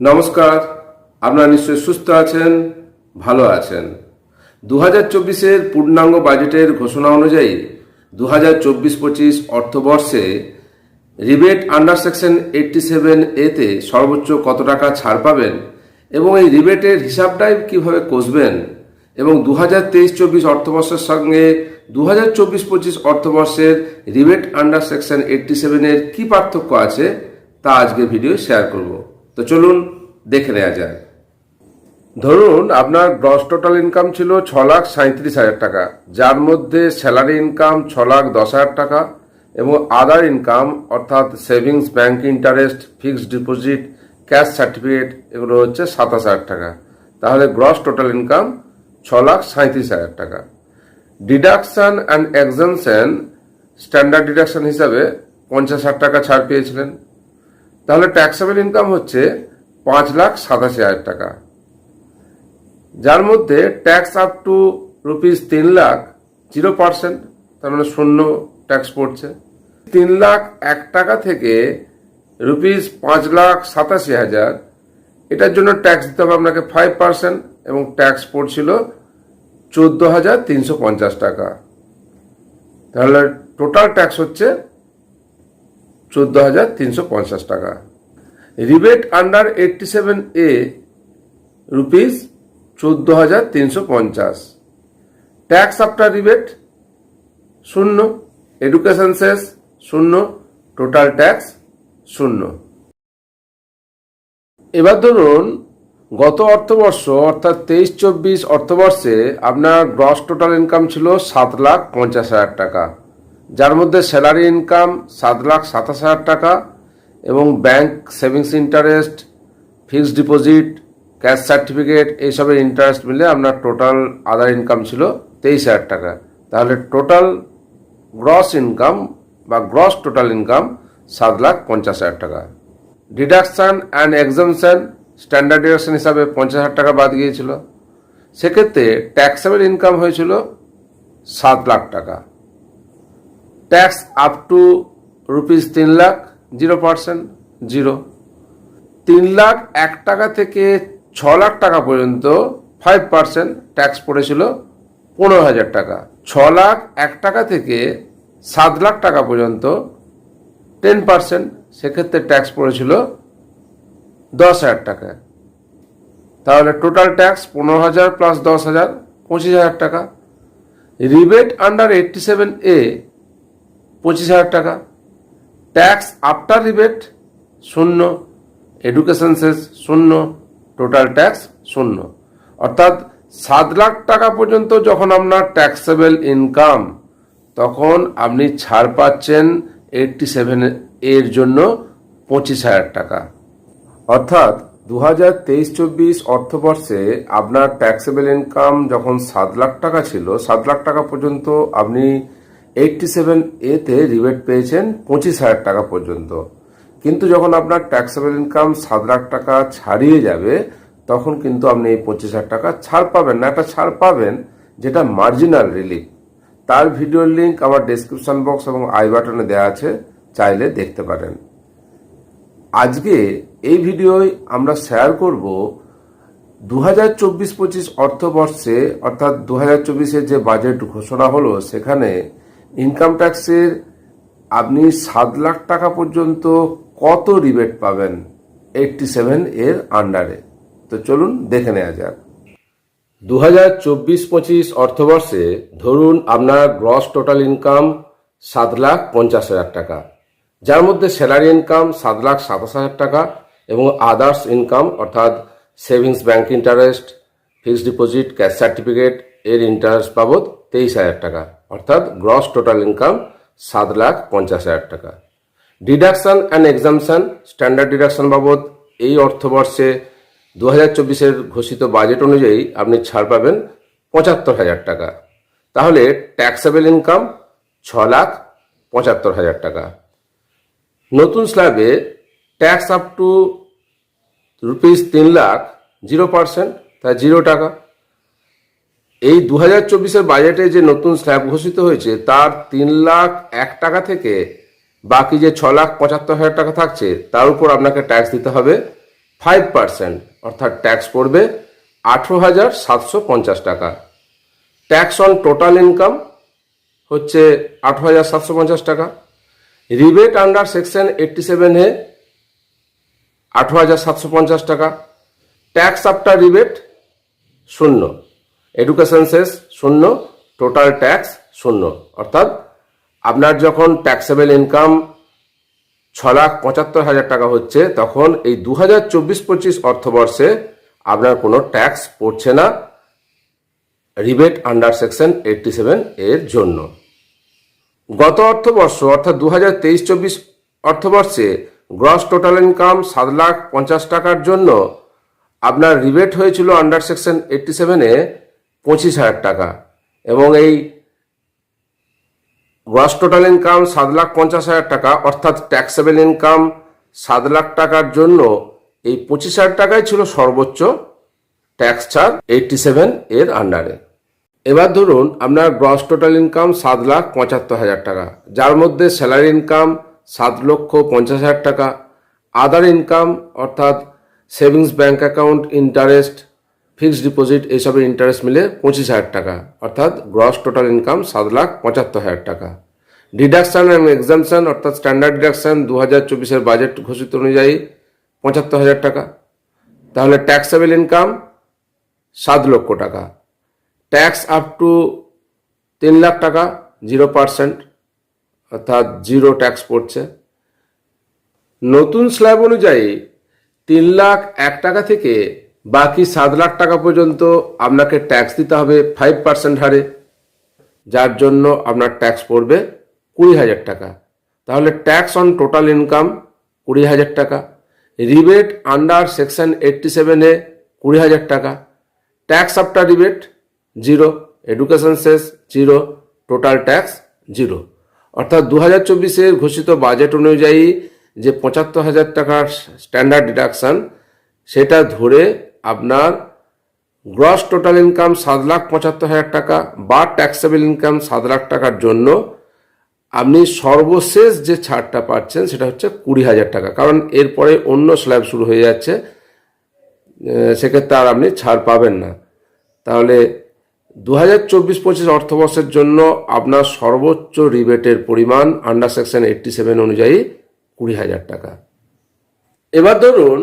নমস্কার, আপনারা নিশ্চয়ই সুস্থ আছেন, ভালো আছেন। দু হাজার চব্বিশের পূর্ণাঙ্গ বাজেটের ঘোষণা অনুযায়ী দু হাজার চব্বিশ পঁচিশ অর্থবর্ষে rebate under section eighty seven এতে সর্বোচ্চ কত টাকা ছাড় পাবেন এবং এই রিবেটের হিসাবটাই কীভাবে কষবেন এবং দু হাজার তেইশ চব্বিশ অর্থবর্ষের সঙ্গে দু হাজার চব্বিশ পঁচিশ অর্থবর্ষের রিবেট আন্ডার সেকশন এইটটি সেভেনের কী পার্থক্য আছে তা আজকে ভিডিও শেয়ার করব। তো চলুন দেখে নেওয়া যায় ধরুন আপনার গ্রস টোটাল ইনকাম ছিল ছ লাখ সাঁত্রিশ হাজার টাকা, যার মধ্যে স্যালারি ইনকাম ছ লাখ দশ হাজার টাকা এবং আদার ইনকাম অর্থাৎ savings bank interest fixed deposit cash certificate এগুলো হচ্ছে সাতাশ হাজার টাকা। তাহলে গ্রস টোটাল ইনকাম ছ লাখ সাঁত্রিশ হাজার টাকা। Deduction and exemption standard deduction হিসাবে পঞ্চাশ হাজার টাকা ছাড় পেয়েছিলেন। তাহলে ট্যাক্সেবল ইনকাম হচ্ছে পাঁচ লাখ সাতাশি হাজার টাকা। যার মধ্যে ট্যাক্স আপ টু রুপিস তিন লাখ জিরো পার্সেন্ট তার মানে শূন্য ট্যাক্স পড়ছে। তিন লাখ এক টাকা থেকে রুপিস পাঁচ লাখ সাতাশি হাজার, এটার জন্য ট্যাক্স দিতে হবে আপনাকে ফাইভ পার্সেন্ট এবং ট্যাক্স পড়ছিল চোদ্দ হাজার তিনশো পঞ্চাশ টাকা। তাহলে টোটাল ট্যাক্স হচ্ছে চোদ্দ হাজার তিনশো পঞ্চাশ টাকা। Rebate under eighty seven A rupees চোদ্দ হাজার তিনশো পঞ্চাশ। ট্যাক্স আফটার রিবেট শূন্য, এডুকেশন শেষ শূন্য, টোটাল ট্যাক্স শূন্য। এবার ধরুন, গত অর্থবর্ষ অর্থাৎ তেইশ চব্বিশ অর্থবর্ষে আপনার গ্রস টোটাল ইনকাম ছিল সাত লাখ পঞ্চাশ হাজার টাকা। যার মধ্যে স্যালারি ইনকাম সাত লাখ সাতাশ হাজার টাকা এবং bank savings interest fixed deposit cash certificate এইসবের ইন্টারেস্ট মিলে আপনার টোটাল আদার ইনকাম ছিল তেইশ হাজার টাকা। তাহলে টোটাল গ্রস ইনকাম বা গ্রস টোটাল ইনকাম সাত লাখ পঞ্চাশ হাজার টাকা। Deduction and exemption standard deduction হিসাবে পঞ্চাশ হাজার টাকা বাদ গিয়েছিল। সেক্ষেত্রে ট্যাক্সেবল ইনকাম হয়েছিল সাত লাখ টাকা। ট্যাক্স আপ টু রুপিস তিন লাখ জিরো পার্সেন্ট জিরো তিন লাখ এক টাকা থেকে ছ লাখ টাকা পর্যন্ত ফাইভ পার্সেন্ট ট্যাক্স পড়েছিল পনেরো হাজার টাকা। ছ লাখ এক টাকা থেকে সাত লাখ টাকা পর্যন্ত টেন পার্সেন্ট সেক্ষেত্রে ট্যাক্স পড়েছিল দশ হাজার টাকা। তাহলে টোটাল ট্যাক্স পনেরো হাজার প্লাস দশ হাজার, পঁচিশ হাজার টাকা। Rebate under eighty seven A পঁচিশ হাজার টাকা। ট্যাক্স আফটার রিবেট শূন্য। এডুকেশন শেষ, শূন্য। টোটাল ট্যাক্স শূন্য। অর্থাৎ সাত লাখ টাকা পর্যন্ত যখন আপনার ট্যাক্সেবল ইনকাম তখন আপনি ছাড় পাচ্ছেন এইটটি সেভেন এর জন্য পঁচিশ হাজার টাকা। অর্থাৎ দু হাজার তেইশ চব্বিশ অর্থবর্ষে আপনার ট্যাক্সেবল ইনকাম যখন সাত লাখ টাকা ছিল, সাত লাখ টাকা পর্যন্ত আপনি এইটটি সেভেন এতে রিবেট পেয়েছেন পঁচিশ হাজার টাকা পর্যন্ত। কিন্তু যখন আপনার ট্যাক্সেবল ইনকাম সাত লাখ টাকা ছাড়িয়ে যাবে, তখন কিন্তু আপনি এই পঁচিশ হাজার টাকা ছাড় পাবেন না। একটা ছাড় পাবেন যেটা মার্জিনাল রিলিফ তার ভিডিওর লিঙ্ক আমার ডেসক্রিপশন বক্স এবং আই বাটনে দেওয়া আছে, চাইলে দেখতে পারেন। আজকে এই ভিডিওয় আমরা শেয়ার করব দু হাজার চব্বিশ পঁচিশ অর্থবর্ষে, অর্থাৎ দু হাজার চব্বিশের যে বাজেট ঘোষণা হলো, সেখানে ইনকাম ট্যাক্সের আপনি সাত লাখ টাকা পর্যন্ত কত রিবেট পাবেন? এইটটি সেভেন এর আন্ডারে তো চলুন দেখে নেওয়া যাক। দু হাজার চব্বিশ পঁচিশ অর্থবর্ষে ধরুন আপনার গ্রস টোটাল ইনকাম সাত লাখ পঞ্চাশ হাজার টাকা। যার মধ্যে স্যালারি ইনকাম সাত লাখ সাতাশ হাজার টাকা এবং আদার্স ইনকাম অর্থাৎ savings bank interest fixed deposit cash certificate এর ইন্টারেস্ট বাবদ তেইশ হাজার টাকা। অর্থাৎ গ্রস টোটাল ইনকাম সাত লাখ পঞ্চাশ হাজার টাকা। Deduction and exemption standard deduction বাবদ এই অর্থবর্ষে দু হাজার চব্বিশের ঘোষিত বাজেট অনুযায়ী আপনি ছাড় পাবেন পঁচাত্তর হাজার টাকা। তাহলে ট্যাক্সেবল ইনকাম ছ লাখ পঁচাত্তর হাজার টাকা। নতুন স্ল্যাবে ট্যাক্স আপ টু রুপিস তিন লাখ জিরো পার্সেন্ট তা জিরো টাকা। এই দু হাজার চব্বিশের বাজেটে যে নতুন স্ল্যাব ঘোষিত হয়েছে, তার তিন লাখ এক টাকা থেকে বাকি যে ছ লাখ পঁচাত্তর হাজার টাকা থাকছে, তার উপর আপনাকে ট্যাক্স দিতে হবে। ফাইভ পার্সেন্ট অর্থাৎ ট্যাক্স পড়বে আঠেরো হাজার সাতশো পঞ্চাশ টাকা। ট্যাক্স অন টোটাল ইনকাম হচ্ছে আঠেরো হাজার সাতশো পঞ্চাশ টাকা। Rebate under section eighty seven আঠেরো হাজার সাতশো পঞ্চাশ টাকা। ট্যাক্স আফটার রিবেট শূন্য। এডুকেশন শেষ শূন্য টোটাল ট্যাক্স শূন্য। অর্থাৎ আপনার যখন ট্যাক্সেবল ইনকাম ছ লাখ পঁচাত্তর হাজার টাকা হচ্ছে, তখন এই দু হাজার চব্বিশ পঁচিশ অর্থবর্ষে আপনার কোনো ট্যাক্স পড়ছে না। Rebate under section eighty seven এর জন্য। গত অর্থবর্ষ, অর্থাৎ দু হাজার তেইশ চব্বিশ অর্থবর্ষে গ্রস টোটাল ইনকাম সাত লাখ পঞ্চাশ টাকার জন্য আপনার রিবেট হয়েছিল আন্ডার সেকশন এইটটি সেভেনে পঁচিশ হাজার টাকা। এবং এই গ্রস টোটাল ইনকাম সাত লাখ পঞ্চাশ হাজার টাকা, অর্থাৎ ট্যাক্সেবল ইনকাম সাত লাখ টাকার জন্য এই পঁচিশ হাজার টাকাই ছিল সর্বোচ্চ ট্যাক্স ছাড় এইটটি সেভেন এর আন্ডারে এবার ধরুন, আপনার গ্রস টোটাল ইনকাম সাত লাখ পঁচাত্তর হাজার টাকা, যার মধ্যে স্যালারি ইনকাম সাত লক্ষ পঞ্চাশ হাজার টাকা আদার ইনকাম অর্থাৎ savings bank account interest fixed deposit এইসবের ইন্টারেস্ট মিলে পঁচিশ হাজার টাকা, অর্থাৎ গ্রস টোটাল ইনকাম সাত লাখ পঁচাত্তর হাজার টাকা। ডিডাকশন অ্যান্ড এক্সামশন অর্থাৎ স্ট্যান্ডার্ড ডিডাকশন দু হাজার চব্বিশের বাজেট ঘোষিত অনুযায়ী পঁচাত্তর হাজার টাকা। তাহলে ট্যাক্সেবল ইনকাম সাত লক্ষ টাকা। ট্যাক্স আপ টু তিন লাখ টাকা জিরো পার্সেন্ট অর্থাৎ জিরো ট্যাক্স পড়ছে। নতুন স্ল্যাব অনুযায়ী তিন লাখ এক টাকা থেকে বাকি সাত লাখ টাকা পর্যন্ত আপনাকে ট্যাক্স দিতে হবে ফাইভ পার্সেন্ট হারে, যার জন্য আপনার ট্যাক্স পড়বে কুড়ি হাজার টাকা। তাহলে ট্যাক্স অন টোটাল ইনকাম কুড়ি হাজার টাকা রিবেট আন্ডার সেকশন এইটটি সেভেনে কুড়ি হাজার টাকা tax after rebate zero education শেষ জিরো টোটাল ট্যাক্স জিরো অর্থাৎ দু হাজার চব্বিশের ঘোষিত বাজেট অনুযায়ী যে পঁচাত্তর হাজার টাকার স্ট্যান্ডার্ড ডিডাকশান সেটা ধরে আপনার গ্রস টোটাল ইনকাম সাত লাখ পঁচাত্তর হাজার টাকা বা ট্যাক্সেবল ইনকাম সাত লাখ টাকার জন্য আপনি সর্বশেষ যে ছাড়টা পাচ্ছেন সেটা হচ্ছে কুড়ি হাজার টাকা। কারণ এরপরে অন্য স্ল্যাব শুরু হয়ে যাচ্ছে সেক্ষেত্রে আর আপনি ছাড় পাবেন না। তাহলে দু হাজার চব্বিশ পঁচিশ অর্থবর্ষের জন্য আপনার সর্বোচ্চ রিবেটের পরিমাণ আন্ডার সেকশন এইটটি সেভেন অনুযায়ী কুড়ি হাজার টাকা। এবার ধরুন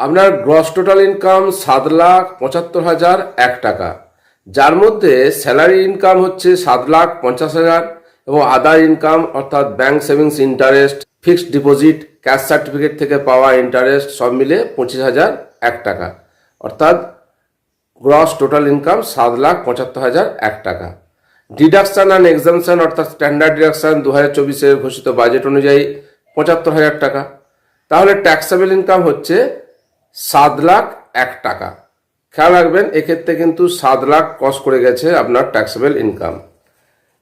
আপনার গ্রস টোটাল ইনকাম সাত লাখ পঁচাত্তর হাজার এক টাকা। যার মধ্যে স্যালারি ইনকাম হচ্ছে সাত লাখ পঞ্চাশ হাজার এবং আদার ইনকাম অর্থাৎ bank savings interest fixed deposit cash certificate থেকে পাওয়া ইন্টারেস্ট সব মিলে পঁচিশ হাজার এক টাকা। অর্থাৎ গ্রস টোটাল ইনকাম সাত লাখ পঁচাত্তর হাজার এক টাকা। ডিডাকশন অ্যান্ড এক্সামশান অর্থাৎ স্ট্যান্ডার্ড ডিডাকশন দু হাজার চব্বিশের ঘোষিত বাজেট অনুযায়ী পঁচাত্তর হাজার টাকা। তাহলে ট্যাক্সেবল ইনকাম হচ্ছে সাত লাখ এক টাকা। খেয়াল রাখবেন, এক্ষেত্রে কিন্তু সাত লাখ কস করে গেছে আপনার ট্যাক্সেবল ইনকাম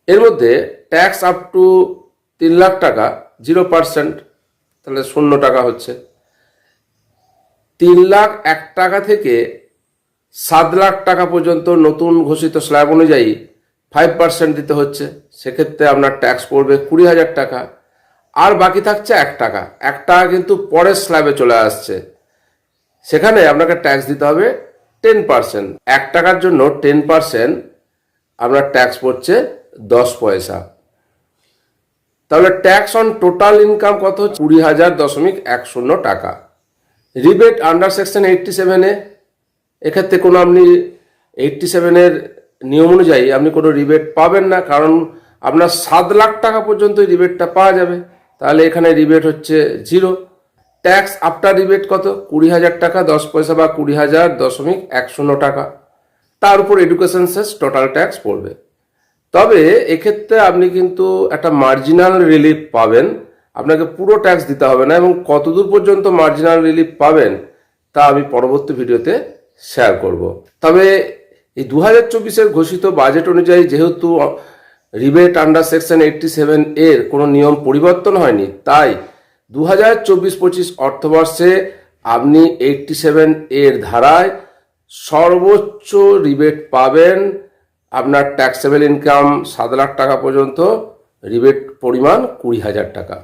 এর মধ্যে ট্যাক্স আপ টু তিন লাখ টাকা জিরো পার্সেন্ট তাহলে শূন্য টাকা হচ্ছে। তিন লাখ এক টাকা থেকে সাত লাখ টাকা পর্যন্ত নতুন ঘোষিত স্ল্যাব অনুযায়ী ফাইভ পার্সেন্ট দিতে হচ্ছে। সেক্ষেত্রে আপনার ট্যাক্স পড়বে কুড়ি হাজার টাকা। আর বাকি থাকছে এক টাকা। এক টাকা কিন্তু পরের স্ল্যাবে চলে আসছে। সেখানে আপনাকে ট্যাক্স দিতে হবে টেন পার্সেন্ট এক টাকার জন্য টেন পার্সেন্ট আপনার ট্যাক্স পড়ছে দশ পয়সা। তাহলে ট্যাক্স অন টোটাল ইনকাম কত হচ্ছে? কুড়ি হাজার দশমিক এক শূন্য টাকা। রিবেট আন্ডার সেকশন এইটটি সেভেনে এক্ষেত্রে কোনো আপনি এইটটি সেভেনের নিয়ম অনুযায়ী আপনি কোনো রিবেট পাবেন না, কারণ আপনার সাত লাখ টাকা পর্যন্ত রিবেটটা পাওয়া যাবে। তাহলে এখানে রিবেট হচ্ছে জিরো ট্যাক্স আফটার রিবেট কত? কুড়ি হাজার টাকা, দশ পয়সা বা কুড়ি হাজার দশমিক এক শূন্য টাকা। তার উপর এডুকেশন সেস টোটাল ট্যাক্স পড়বে। তবে এক্ষেত্রে আপনি কিন্তু একটা মার্জিনাল রিলিফ পাবেন। আপনাকে পুরো ট্যাক্স দিতে হবে না এবং কতদূর পর্যন্ত মার্জিনাল রিলিফ পাবেন, তা আমি পরবর্তী ভিডিওতে শেয়ার করব। তবে এই দু হাজার চব্বিশের ঘোষিত বাজেট অনুযায়ী যেহেতু rebate under section eighty seven এর কোনো নিয়ম পরিবর্তন হয়নি, তাই দু হাজার চব্বিশ পঁচিশ অর্থবর্ষে আপনি এইটটি সেভেন এর ধারায় সর্বোচ্চ রিবেট পাবেন। আপনার ট্যাক্সেবল ইনকাম সাত লাখ টাকা পর্যন্ত, রিবেট পরিমাণ কুড়ি হাজার টাকা।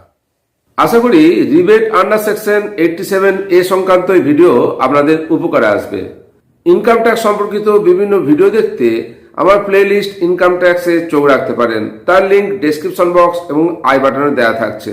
আশা করি rebate under section eighty seven A সংক্রান্ত ভিডিও আপনাদের উপকারে আসবে। ইনকাম ট্যাক্স সম্পর্কিত বিভিন্ন ভিডিও দেখতে আমার প্লেলিস্ট ইনকাম ট্যাক্সে চোখ রাখতে পারেন। তার লিঙ্ক ডেসক্রিপশন বক্স এবং আই বাটনে দেওয়া থাকছে।